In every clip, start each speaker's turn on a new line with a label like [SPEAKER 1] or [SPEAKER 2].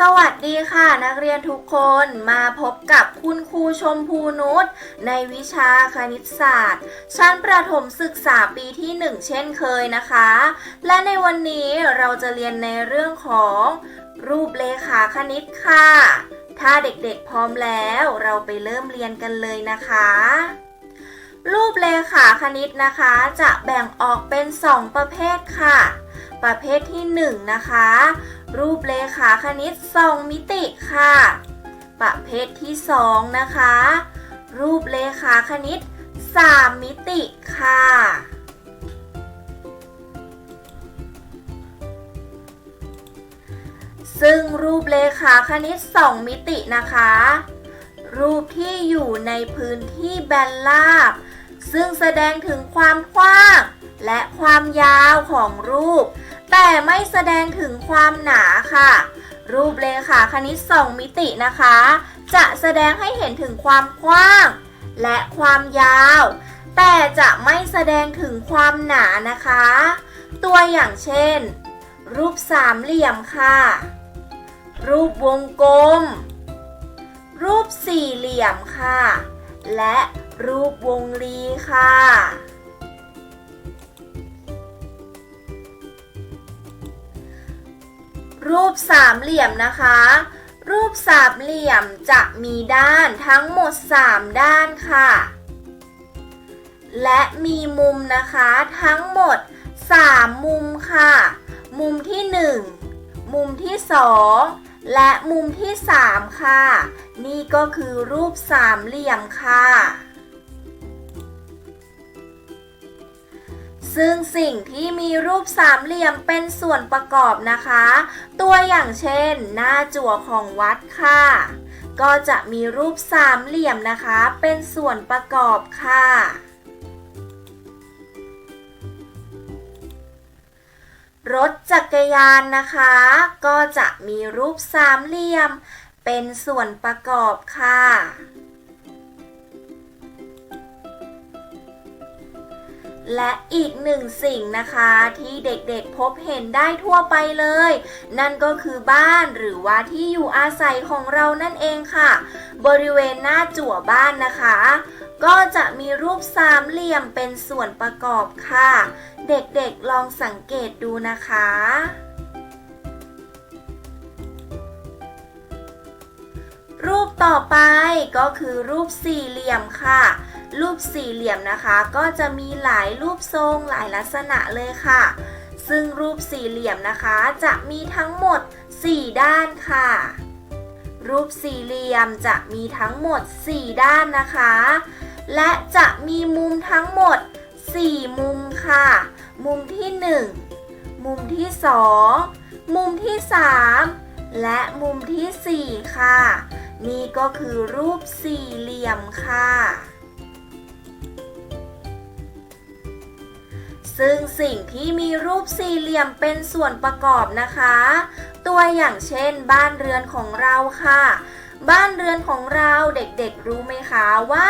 [SPEAKER 1] สวัสดีค่ะนักเรียนทุกคนมาพบกับคุณครูชมพูนุชในวิชาคณิตศาสตร์ ชั้นประถมศึกษาปีที่ 1 เช่นเคยนะคะ และในวันนี้เราจะเรียนในเรื่องของรูปเลขาคณิตค่ะ ถ้าเด็กๆพร้อมแล้วเราไปเริ่มเรียนกันเลยนะคะ รูปเลขาคณิตนะคะ จะแบ่งออกเป็น 2 ประเภทค่ะ ประเภทที่ 1 นะคะ รูปเลขาคณิต2มิติค่ะ ประเภทที่2นะคะ รูปเลขาคณิต3มิติค่ะ ซึ่งรูปเลขาคณิต2มิตินะคะ รูปที่อยู่ในพื้นที่แบนราบ ซึ่งแสดงถึงความกว้างและความยาวของรูป แต่ไม่แสดงถึงความหนาค่ะ รูปเลขาคณิต 2 มิตินะคะ จะแสดงให้เห็นถึงความกว้าง และความยาว แต่จะไม่แสดงถึงความหนานะคะ ตัวอย่างเช่น รูปสามเหลี่ยมค่ะ รูปวงกลม รูปสี่เหลี่ยมค่ะ และรูปวงรีค่ะ รูปสามเหลี่ยมนะคะ รูปสามเหลี่ยมจะมีด้านทั้งหมด 3 ด้านค่ะ และมีมุมนะคะทั้งหมด 3 มุมค่ะ มุมที่ 1 มุมที่ 2 และมุมที่ 3 ค่ะ นี่ก็คือรูปสามเหลี่ยมค่ะ ซึ่งสิ่งที่มีรูปสามเหลี่ยมเป็นส่วนประกอบนะคะ ตัวอย่างเช่น หน้าจั่วของวัดค่ะ ก็จะมีรูปสามเหลี่ยมนะคะ เป็นส่วนประกอบค่ะรถจักรยานนะคะ ก็จะมีรูปสามเหลี่ยม เป็นส่วนประกอบค่ะ และอีกหนึ่งสิ่งนะคะที่เด็กๆพบเห็นได้ทั่วไปเลย นั่นก็คือบ้านหรือว่าที่อยู่อาศัยของเรานั่นเองค่ะ บริเวณหน้าจั่วบ้านนะคะ ก็จะมีรูปสามเหลี่ยมเป็นส่วนประกอบค่ะ เด็กๆลองสังเกตดูนะคะรูปต่อไปก็คือรูปสี่เหลี่ยมค่ะ รูปสี่เหลี่ยมนะคะ ก็จะมีหลายรูปทรงหลายลักษณะเลยค่ะ ซึ่งรูปสี่เหลี่ยมนะคะ จะมีทั้งหมด 4 ด้านค่ะ รูปสี่เหลี่ยมจะมีทั้งหมด 4 ด้านนะคะ และจะมีมุมทั้งหมด 4 มุมค่ะ มุมที่ 1 มุมที่ 2 มุมที่ 3 และมุมที่ 4 ค่ะ นี่ก็คือรูปสี่เหลี่ยมค่ะ ซึ่งสิ่งที่มีรูปสี่เหลี่ยมเป็นส่วนประกอบนะคะ ตัวอย่างเช่น บ้านเรือนของเราค่ะ บ้านเรือนของเราเด็กๆรู้ไหมคะว่า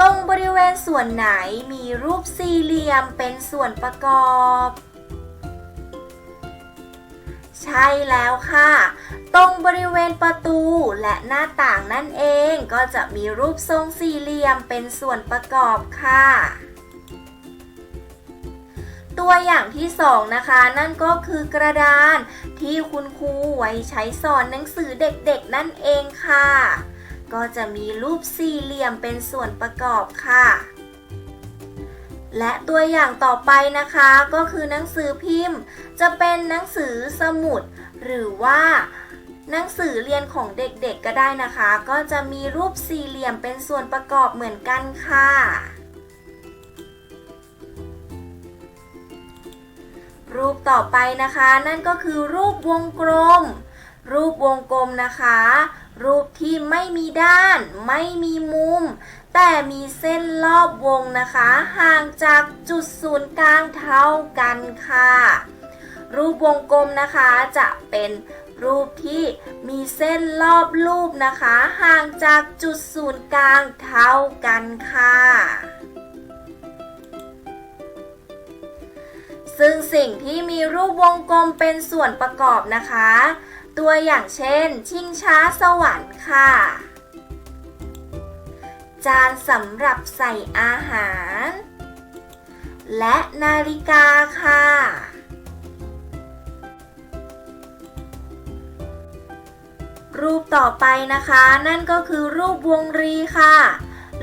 [SPEAKER 1] ตรงบริเวณส่วนไหนมีรูปสี่เหลี่ยมเป็นส่วนประกอบใช่แล้วค่ะ ตรงบริเวณประตูและหน้าต่างนั่นเองก็จะมีรูปทรงสี่เหลี่ยมเป็นส่วนประกอบค่ะ ตัวอย่างที่สองนะคะ นั่นก็คือกระดานที่คุณครูไว้ใช้สอนหนังสือเด็กๆนั่นเองค่ะ ก็จะมีรูปสี่เหลี่ยมเป็นส่วนประกอบค่ะ และตัวอย่างต่อไปนะคะก็คือหนังสือพิมพ์ จะเป็นหนังสือสมุด หรือว่าหนังสือเรียนของเด็กๆก็ได้นะคะ ก็จะมีรูปสี่เหลี่ยมเป็นส่วนประกอบเหมือนกันค่ะ รูปต่อไปนะคะ นั่นก็คือรูปวงกลม รูปวงกลมนะคะ รูปที่ไม่มีด้าน ไม่มีมุม แต่มีเส้นรอบวงนะคะ ห่างจากจุดศูนย์กลางเท่ากันค่ะ รูปวงกลมนะคะจะเป็นรูปที่มีเส้นรอบรูปนะคะ ห่างจากจุดศูนย์กลางเท่ากันค่ะ ซึ่งสิ่งที่มีรูปวงกลมเป็นส่วนประกอบนะคะ ตัวอย่างเช่น ชิงช้าสวรรค์ค่ะ จานสำหรับใส่อาหาร และนาฬิกาค่ะ รูปต่อไปนะคะ นั่นก็คือรูปวงรีค่ะ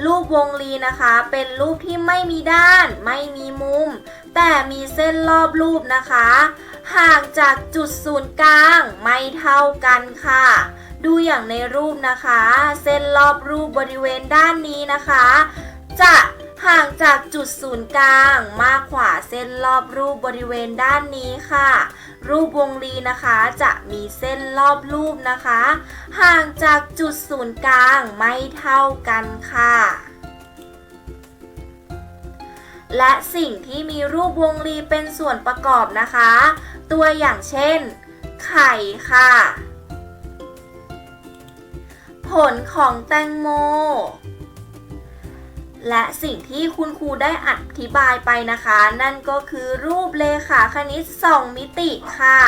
[SPEAKER 1] รูปวงรีนะคะ เป็นรูปที่ไม่มีด้าน ไม่มีมุม แต่มีเส้นรอบรูปนะคะ ห่างจากจุดศูนย์กลางไม่เท่ากันค่ะ ดูอย่างในรูปนะคะ เส้นรอบรูปบริเวณด้านนี้นะคะ จะห่างจากจุดศูนย์กลางมากกว่าเส้นรอบรูปบริเวณด้านนี้ค่ะ รูปวงรีนะคะจะมีเส้นรอบรูปนะคะ ห่างจากจุดศูนย์กลางไม่เท่ากันค่ะ และสิ่งที่มีรูปวงรีเป็นส่วนประกอบนะคะ ตัวอย่างเช่น ไข่ค่ะ ผลของแตงโม และสิ่งที่คุณครูได้อธิบายไปนะคะ นั่นก็คือรูปเลขาคณิต 2 มิติค่ะ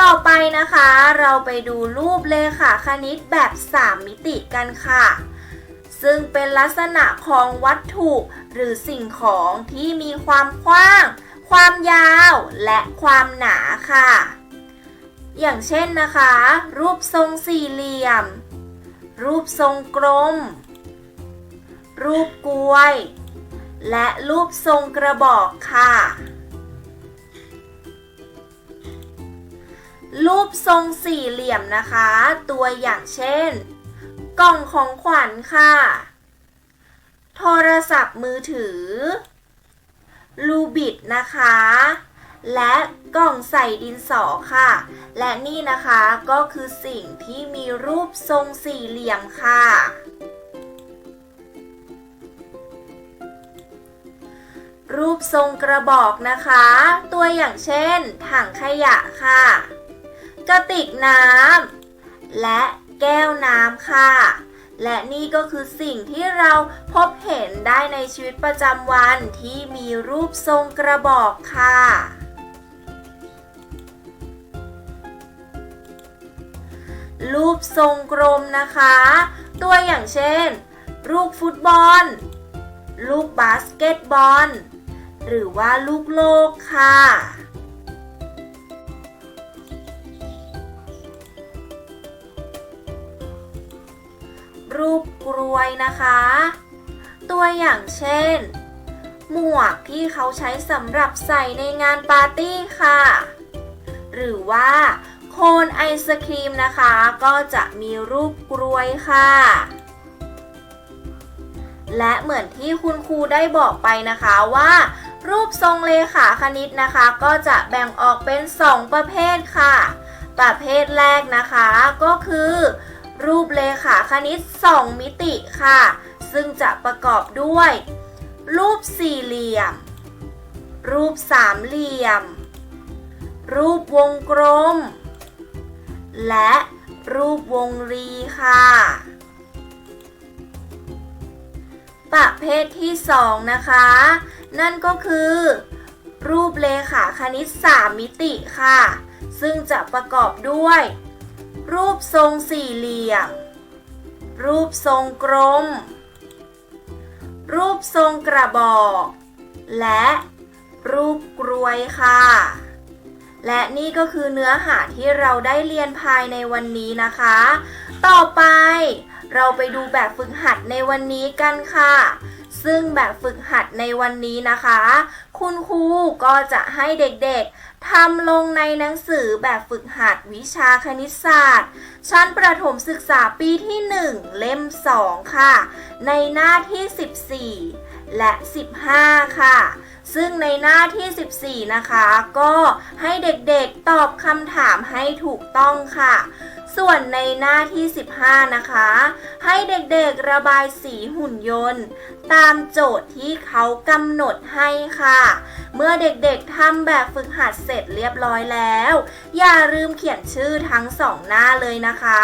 [SPEAKER 1] ต่อไปนะคะ เราไปดูรูปเลขาคณิตแบบ 3 มิติกันค่ะ ซึ่งเป็นลักษณะของวัตถุหรือสิ่งของที่มีความกว้าง ความยาวและความหนาค่ะ อย่างเช่นนะคะ รูปทรงสี่เหลี่ยม รูปทรงกลม รูปกล้วย และรูปทรงกระบอกค่ะ รูปทรงสี่เหลี่ยมนะคะ ตัวอย่างเช่น กล่องของขวัญค่ะ โทรศัพท์มือถือ ลูบิดนะคะ และกล่องใส่ดินสอค่ะ และนี่นะคะก็คือสิ่งที่มีรูปทรงสี่เหลี่ยมค่ะ รูปทรงกระบอกนะคะ ตัวอย่างเช่น ถังขยะค่ะ กระติกน้ำและแก้วน้ำค่ะ และนี่ก็คือสิ่งที่เราพบเห็นได้ในชีวิตประจำวันที่มีรูปทรงกระบอกค่ะรูปทรงกลมนะคะ ตัวอย่างเช่น ลูกฟุตบอล ลูกบาสเกตบอล หรือว่าลูกโลกค่ะ รูปกรวยนะคะ ตัวอย่างเช่น หมวกที่เขาใช้สำหรับใส่ในงานปาร์ตี้ค่ะ หรือว่าโคนไอศครีมนะคะ ก็จะมีรูปกรวยค่ะและเหมือนที่คุณครูได้บอกไปนะคะว่า รูปทรงเลขาคณิตนะคะ ก็จะแบ่งออกเป็น 2 ประเภทค่ะ ประเภทแรกนะคะก็คือ รูปเลขาคณิต 2 มิติค่ะ ซึ่งจะประกอบด้วย รูปสี่เหลี่ยม รูปสามเหลี่ยม รูปวงกลม และรูปวงรีค่ะ ประเภทที่ 2 นะคะ นั่นก็คือ รูปเลขาคณิต3มิติค่ะ ซึ่งจะประกอบด้วย รูปทรงสี่เหลี่ยม รูปทรงกลม รูปทรงกระบอก และรูปกรวยค่ะ และนี่ก็คือเนื้อหาที่เราได้เรียนภายในวันนี้นะคะ ต่อไปเราไปดูแบบฝึกหัดในวันนี้กันค่ะ ซึ่งแบบฝึกหัดในวันนี้นะคะ คุณครูก็จะให้เด็กๆทำลงในหนังสือแบบฝึกหัดวิชาคณิตศาสตร์ ชั้นประถมศึกษาปีที่ 1 เล่ม 2 ค่ะ ในหน้าที่ 14 และ 15 ค่ะซึ่งในหน้าที่ 14 นะคะ ก็ให้เด็กๆตอบคำถามให้ถูกต้องค่ะ ส่วนในหน้าที่ 15 นะคะ ให้เด็กๆระบายสีหุ่นยนต์ ตามโจทย์ที่เขากำหนดให้ค่ะ เมื่อเด็กๆทำแบบฝึกหัดเสร็จเรียบร้อยแล้ว อย่าลืมเขียนชื่อทั้งสองหน้าเลยนะคะ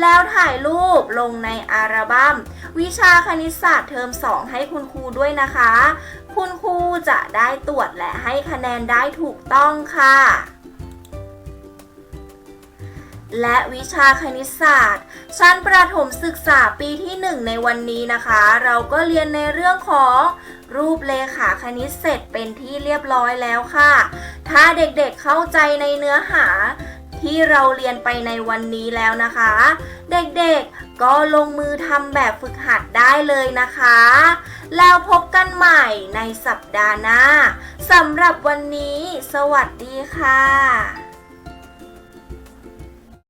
[SPEAKER 1] แล้วถ่ายรูปลงในอัลบั้ม วิชาคณิตศาสตร์เทอม 2 ให้คุณครูด้วยนะคะ คุณครูจะได้ตรวจและให้คะแนนได้ถูกต้องค่ะ และวิชาคณิตศาสตร์ ชั้นประถมศึกษาปีที่ 1 ในวันนี้นะคะ เราก็เรียนในเรื่องของรูปเลขาคณิตเสร็จเป็นที่เรียบร้อยแล้วค่ะ ถ้าเด็กๆเข้าใจในเนื้อหาที่เราเรียนไปในวันนี้แล้วนะคะ เด็กๆก็ลงมือทำแบบฝึกหัดได้เลยนะคะ แล้วพบกันใหม่ในสัปดาห์หน้าสำหรับวันนี้ สวัสดีค่ะ